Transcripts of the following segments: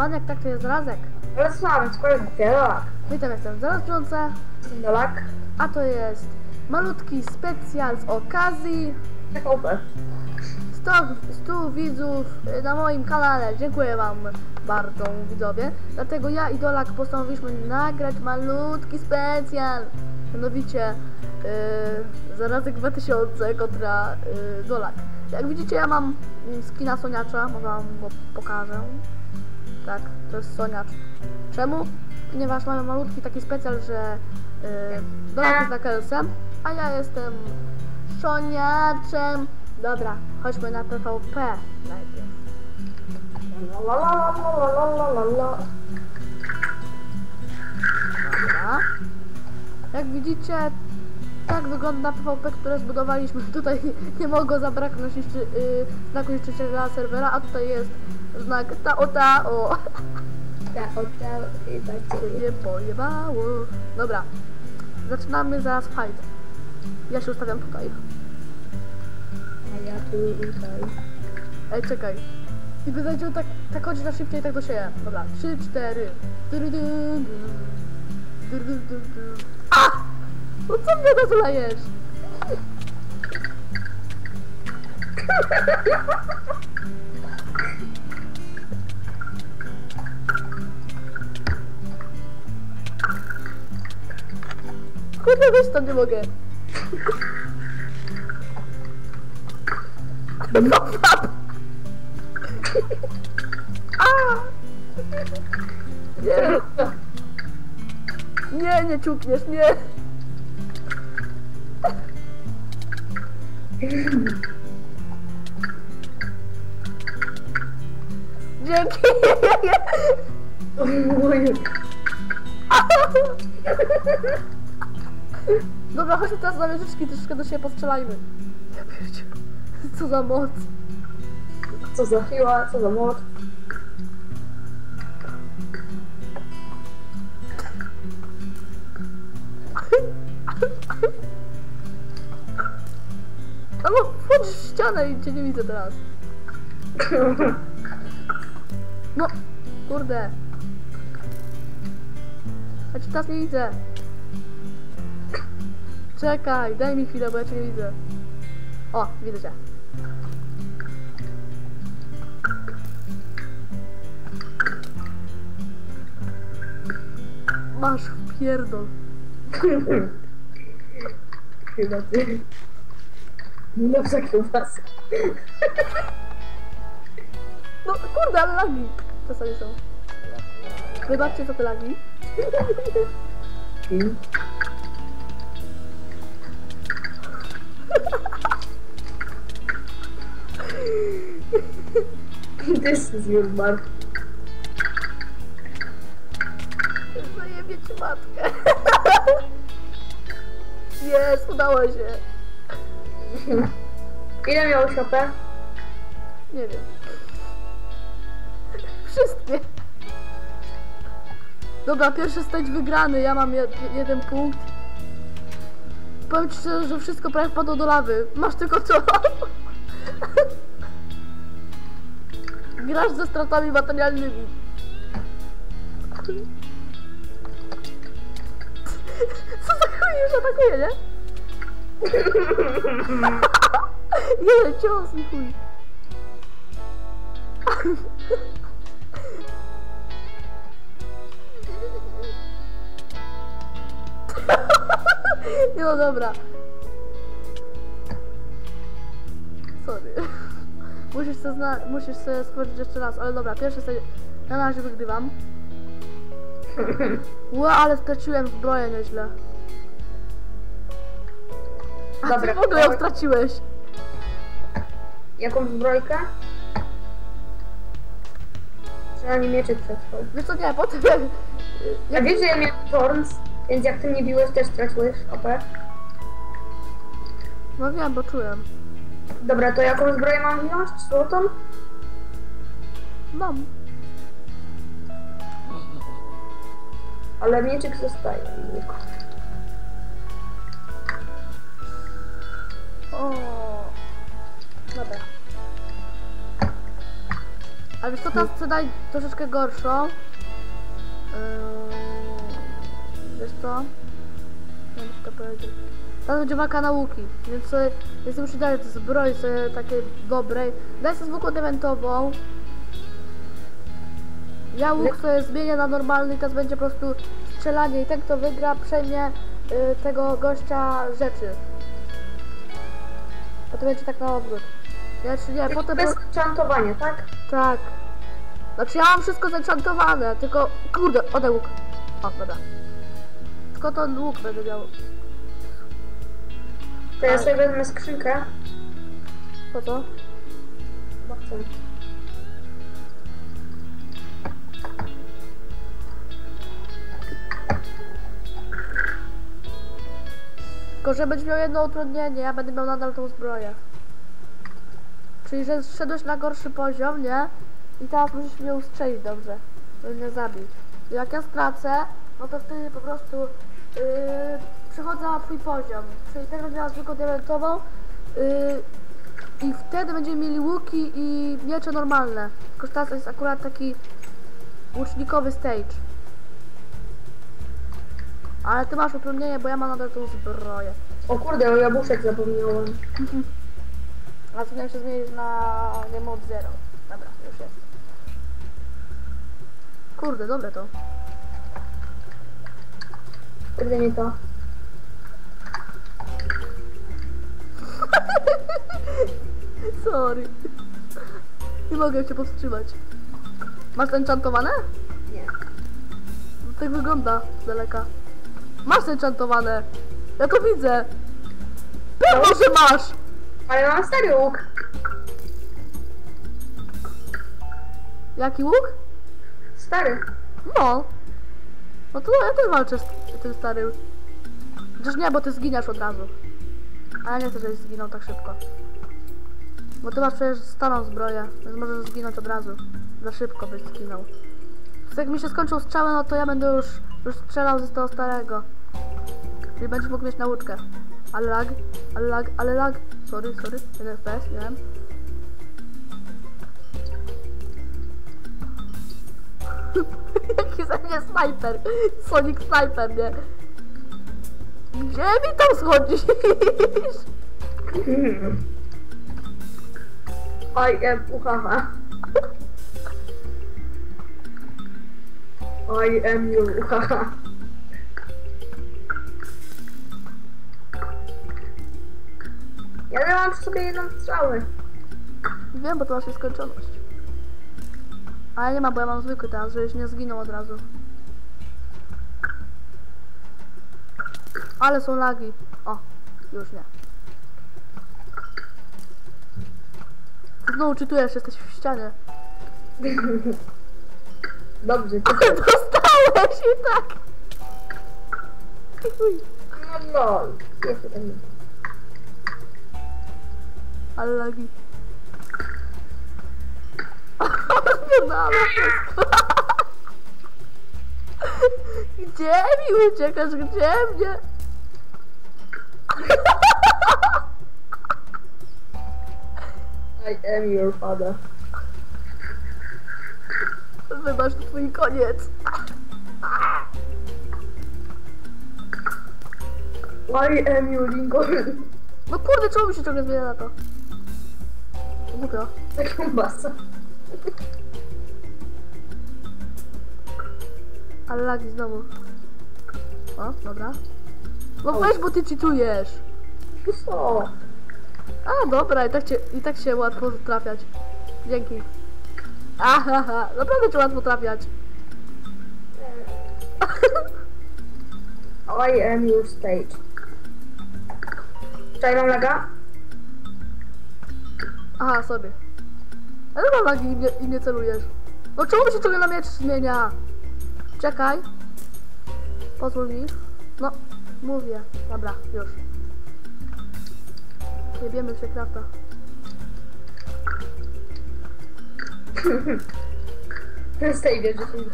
Maniak, tak to jest Razek. Słucham, skoro dialog. Witam, jestem Zaraz Brzące, Dialog. a to jest malutki specjal z okazji opa. 100, 100 widzów na moim kanale. Dziękuję Wam bardzo, widzowie. Dlatego ja i Dolak postanowiliśmy nagrać malutki specjal. Mianowicie yy, Zarazek 2000 kontra yy, Dolak. Jak widzicie, ja mam mm, skina Soniacza. Może Wam go pokażę. Tak, to jest Soniacz. Czemu? Ponieważ mamy malutki taki specjal, że yy, Dolak jest nakalsem, a ja jestem Soniaczem. Dobra, chodźmy na PvP najpierw. Dobra. Jak widzicie, tak wygląda PvP, które zbudowaliśmy. Tutaj nie mogło zabraknąć jeszcze, yy, znaku niszczyciela serwera, a tutaj jest znak tao tao. Ta oda chyba cię. Pojebało. Dobra, zaczynamy zaraz fight. Ja się ustawiam tutaj. A ja tu tutaj. Ej, czekaj. I będzie tak, tak chodzi na szybciej, tak do siebie. Dobra, 3, 4. A! No co mnie na tam nie mogę. A! Nie, nie, nie ciukniesz, nie. Dzięki. Oj. Dobra, chodźmy teraz na wieżyczki, troszkę do siebie postrzelajmy. Ja pierdzie. Co za moc. Co za siła, co za moc. No bo wchodź w ścianę i cię nie widzę teraz. No, kurde. Ja cię teraz nie widzę. Czekaj, daj mi chwilę, bo ja cię nie widzę. O, widzę cię. Masz w pierdol. Chyba ty. No za kiełbasę. No kurde, ale lagi czasami są. Wybaczcie za te lagi. Mm. This is your mark. Zajebie ci matkę. Jest, udało się. Ile miał szopę? Nie wiem. Wszystkie. Dobra, pierwszy stage wygrany, ja mam jed jeden punkt. Powiem ci szczerze, że wszystko prawie wpadło do lawy. Masz tylko to. Grasz ze stratami materialnymi. Co za chuj już atakuje, nie? Nie, cios mi chuj. no dobra. Sorry. Musisz sobie, zna- musisz sobie stworzyć jeszcze raz, ale dobra, pierwszy sobie na razie wygrywam. Ła, ale straciłem zbroję nieźle. A ty Dobra, w ogóle ją straciłeś. Jaką zbrojkę? Przynajmniej mieczyk przetrwał. Wiesz co, nie, potem jak... Ja jak wiesz, że ja miałem Thorns, więc jak ty mnie biłeś, też straciłeś OP. no wiem, bo czułem. Dobra, to jaką zbroję mam wziąć? Złotą? Mam. Ale mieczyk zostaje. O. Dobra. Ale Ale wiesz co, teraz chcę dać troszeczkę gorszą. Yy, wiesz co? Nie wiem, co to powiedzieć. Teraz będzie walka nauki, więc sobie, więc muszę dać zbroi sobie takiej dobrej. Daj sobie zwykłą dementową. Ja łuk sobie zmienię na normalny teraz będzie po prostu strzelanie i ten kto wygra przejmie y, tego gościa rzeczy. A to będzie tak na odwrót. Ja, czy nie, potem... Bez enchantowania, tak? Tak. Znaczy ja mam wszystko zenchantowane, tylko... Kurde, oddaj łuk. O, dobra. Tylko ten łuk będę miał. To ja sobie wezmę skrzynkę. Po co? Bo chcę. Tylko, że będziesz miał jedno utrudnienie, ja będę miał nadal tą zbroję. Czyli, że zszedłeś na gorszy poziom, nie? I teraz musisz mnie ustrzelić dobrze, żeby mnie zabić. Jak ja stracę, no to wtedy po prostu yy, przechodzę na twój poziom. Czyli też będę miała zwykłą diamentową yy, i wtedy będziemy mieli łuki i miecze normalne. Tylko, że teraz jest akurat taki łucznikowy stage. Ale ty masz utrudnienie, bo ja mam nadal tą zbroję. O kurde, o jabłuszek zapomniałem. A co się zmienić na nie mod zero. Dobra, już jest. Kurde, dobre to. Kurde, nie to. Sorry. Nie mogę cię powstrzymać. Masz enchantowane? Nie. No, tak wygląda z daleka. Masz enchantowane. Ja to widzę. Pewno, że masz. Ale mam stary łuk. Jaki łuk? Stary. No. No to ja też walczę z tym starym. Chociaż nie, bo ty zginiasz od razu. A ja nie chcę, żebyś zginął tak szybko. Bo ty masz przecież starą zbroję, więc możesz zginąć od razu. Za szybko byś zginął. Więc jak mi się skończył strzały, no to ja będę już, już strzelał z tego starego. Czyli będziesz mógł mieć nauczkę. Ale lag, ale lag, ale lag. Sorry, sorry, jeden FPS, wiem. Jaki ze mnie snajper. Sonic Sniper, nie? Gdzie mi tam schodzisz? I am uchaha. I am your uchaha. Ja mam przy sobie jedną strzałę. Wiem, bo to masz nieskończoność. Ale nie ma, bo ja mam zwykły teraz, żebyś nie zginął od razu. Ale są lagi. O, już nie. Znowu czytujesz, jesteś w ścianie. Dobrze, to... Dostałeś i tak. No lol. Jeszcze ten. Ale lagi. Wszystko. Gdzie mi uciekasz? Gdzie mnie? I am your father. Wybacz, to twój koniec. I am your Lincoln. No kurde, czemu mi się ciągle zmienia na to? Głupio. Taką basę. Ale lagi znowu. O, dobra. No weź, bo ty cheatujesz. Co? A, dobra, i tak, cię, i tak się łatwo trafiać. Dzięki. Ahaha, naprawdę cię łatwo trafiać. I am your stage. Czekaj, mam laga? Aha, sobie. Ale mam lagi i nie, i nie celujesz. No czemu się ciągle na miecz zmienia? Czekaj. Pozwól mi. No, mówię. Dobra, już. Jebiemy się krafta. Z tej wieży się nie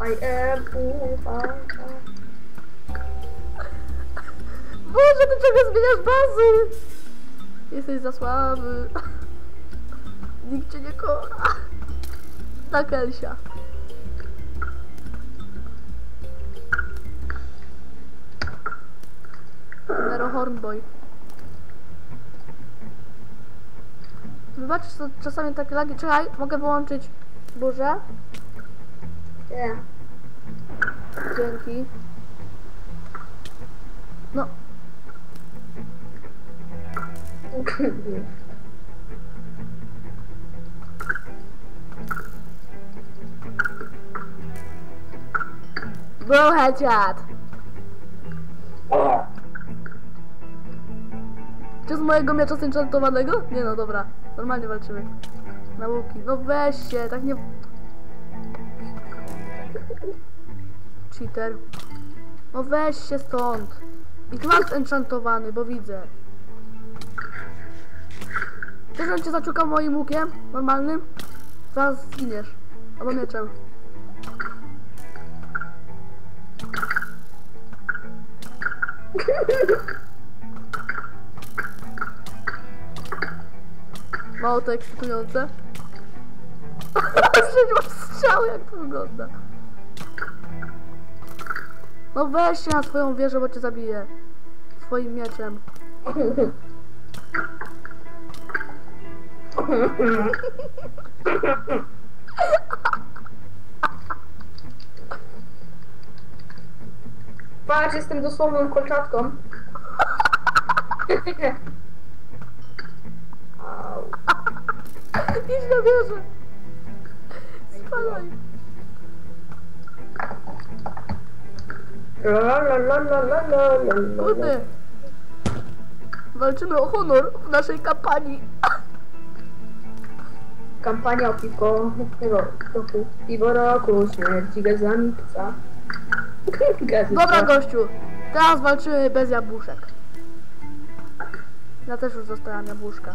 I am uchaha. Boże, ty czego zmieniasz bazy? Jesteś za słaby. Nikt cię nie kocha. Tak, Elsia. Nero Hornboy. Wybacz, co czasami takie lagi. Czekaj, mogę wyłączyć burzę? Nie. Dzięki. No, był headshot. Czy z mojego miecza zenchantowanego? Nie no, dobra. Normalnie walczymy. Na łuki. No weź się, tak nie... Cheater. No weź się stąd. I ty masz enchantowany, bo widzę. Też on cię zaciukał moim łukiem? Normalnym? Zaraz zginiesz. Albo mieczem. Mało to ekscytujące. Przecież masz strzał, jak to wygląda. No weź się na swoją wieżę, bo cię zabiję. Swoim mieczem. Patrz, jestem dosłowną kolczatką. Idź na wieżę. Spadaj. La, la, la, la, la, la, la, la. Kurde. Walczymy o honor w naszej kampanii. Kampania o piwko roku. Piwo roku, śmierci gazami psa. Dobra gościu. Teraz walczymy bez jabłuszek. Ja też już dostałam jabłuszka.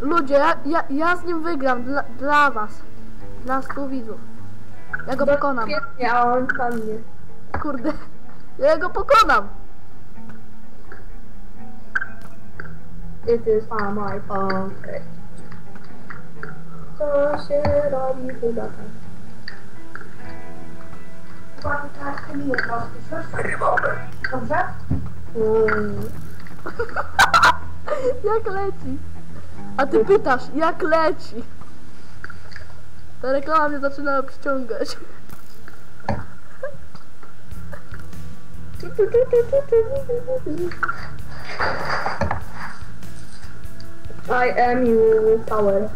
Ludzie, ja, ja, ja z nim wygram dla, dla was. Dla stu widzów. Ja go pokonam. Świetnie, a on tam nie. Kurde. Ja go pokonam. It is on my phone. Co się robi chyba tak? Dobrze? Mm. Jak leci? A ty pytasz, jak leci? Ta reklama mnie zaczyna przyciągać. I am you power.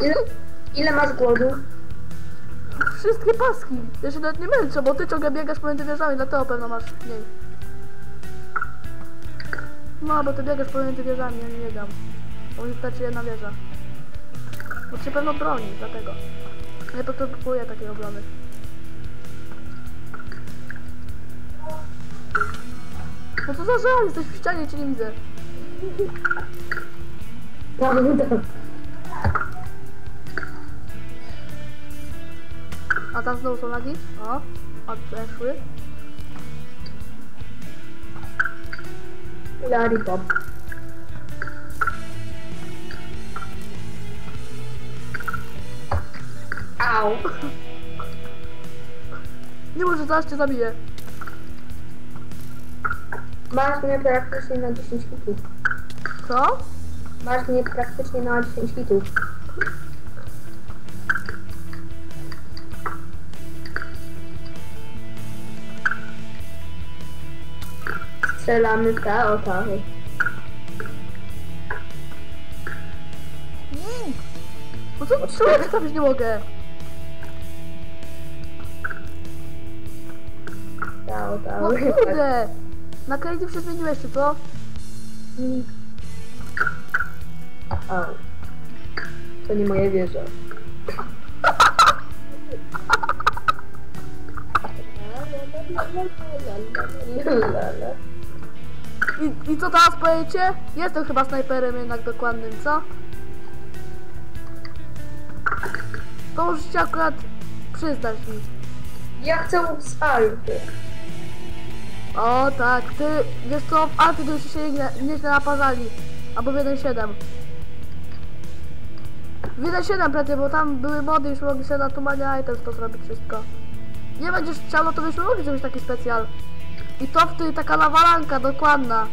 Ile, ile masz głodu? Wszystkie paski. Ja się nawet nie męczę, bo ty ciągle biegasz pomiędzy wieżami, dlatego pewno masz mniej. No, bo ty biegasz pomiędzy wieżami, ja nie biegam. Bo mi wystarczy jedna wieża. Bo cię pewno broni, dlatego. Nie potrzebuję takiej obrony. No co za żal, jesteś w ścianie, cię nie widzę. A tam znowu są lagi? O, odeszły. Lollipop. Au. Nie może zaraz cię zabiję. Masz mnie praktycznie na 10 hitów. Co? Masz mnie praktycznie na 10 hitów. Strzelamy te otawy. No co, czemu ja trafić nie mogę? No otawy. kurde! Na Crazy się zmieniłeś, czy co? Au. To nie moja wieża. I, I co teraz powiecie? Jestem chyba snajperem jednak dokładnym, co? To możecie akurat przyznać mi. Ja chcę z Alpy. O tak, ty, wiesz co, w Alpy to już się nieźle, nieźle naparzali. Albo w 1.7. W 1.7 prędzej, bo tam były mody, już mogli sobie na tumanie items to zrobić wszystko. Nie będziesz chciał, no to byśmy mogli zrobić taki specjal. I to w ty, taka nawalanka dokładna.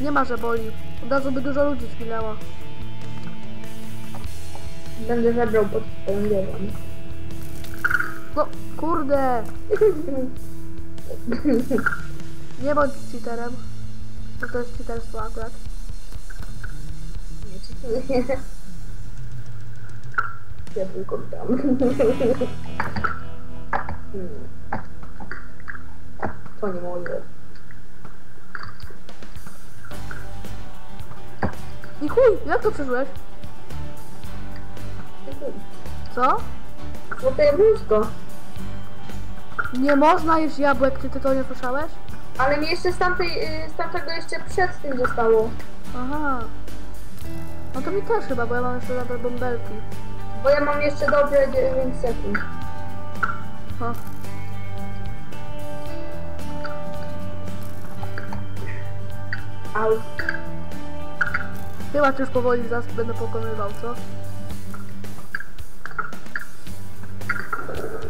Nie ma, że boli. Od razu by dużo ludzi zginęło. Będę zabrał pod głową. No, kurde. Nie bądź cheaterem. Bo to jest cheaterstwo akurat. Nie, nie? Ja tylko tam. Hmm. To nie moje. I chuj, jak to przeżyłeś? Co? Złote jabłuszko. Nie można jeść jabłek, czy ty to nie słyszałeś? Ale mi jeszcze z, tamtej, y, z tamtego jeszcze przed tym zostało. Aha. No to mi też chyba, bo ja mam jeszcze dobre bąbelki. Bo ja mam jeszcze dobre 9 sekund. Ha. Au. Chyba już powoli zaraz będę pokonywał, co?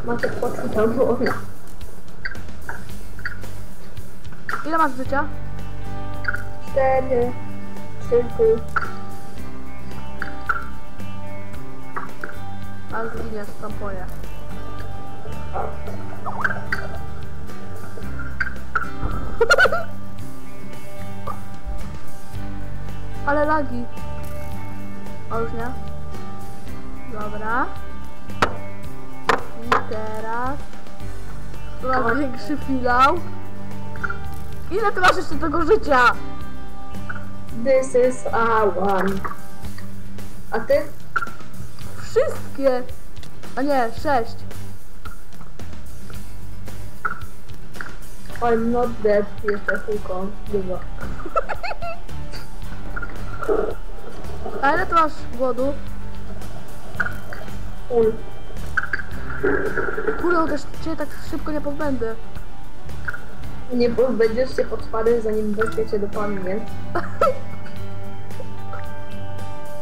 Macie poczuć albo Ile masz życia? 4, 3, A zginiesz w tamponie. Ale lagi. O już nie? Dobra. I teraz... Coraz większy finał. Ile ty masz jeszcze tego życia? This is a one. A ty? Wszystkie! A nie, sześć. I'm not dead. Jeszcze tylko dwa. A ile ty masz głodu? Ul. Kurde, też cię tak szybko nie pozbędę. Nie pozbędziesz się poczwary, zanim bestia cię dopadnie.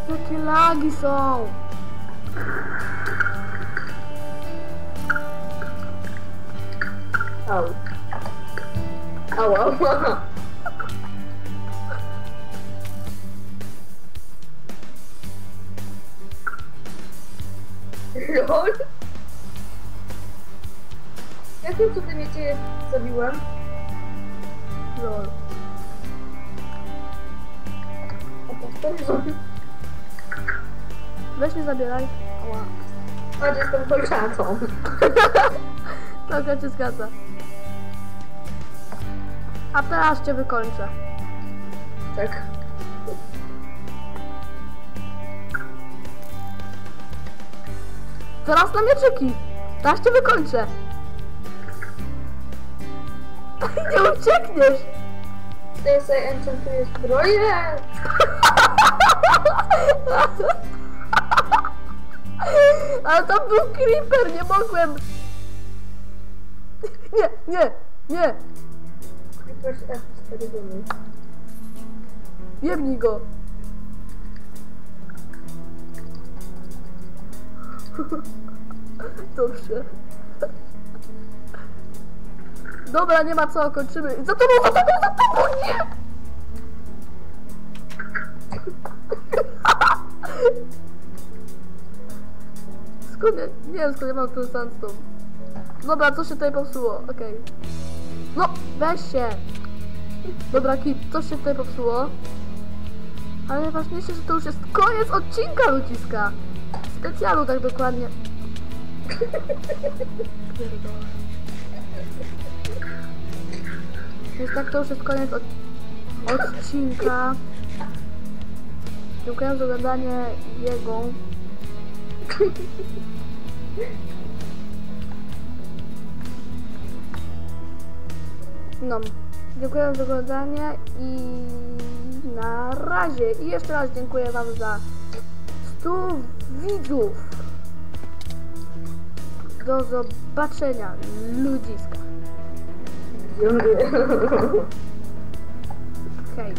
Jakie lagi są! Au. Au, au, au. LOL. Jakim cudem ja cię zabiłem? Lol. Apostoł Weź mnie zabieraj. Ała. Chodź, jestem kolczatą. Tak, ja cię zgadza. A teraz cię wykończę. Tak. Teraz na mieczyki. Teraz cię wykończę. Nie uciekniesz. Ty sobie enchantujesz zbroję. Ale tam był creeper, nie mogłem. Nie, nie, nie. Creepers F4 domy. Jebnij go. Dobrze. Dobra, nie ma co, kończymy. Za tobą, za tobą, za tobą, nie! Skąd ja, nie wiem skąd ja mam ten sandstone. Dobra, co się tutaj popsuło? Okej. No, weź się. Dobra, Kip, coś się tutaj popsuło. Ale najważniejsze, że to już jest koniec odcinka ludziska. Specjalu tak dokładnie. Więc tak to już jest koniec od... odcinka. Dziękuję za oglądanie jego. No, dziękuję za oglądanie i na razie. I jeszcze raz dziękuję Wam za 100 widzów. Do zobaczenia, ludziska. Dziękuję. Hej.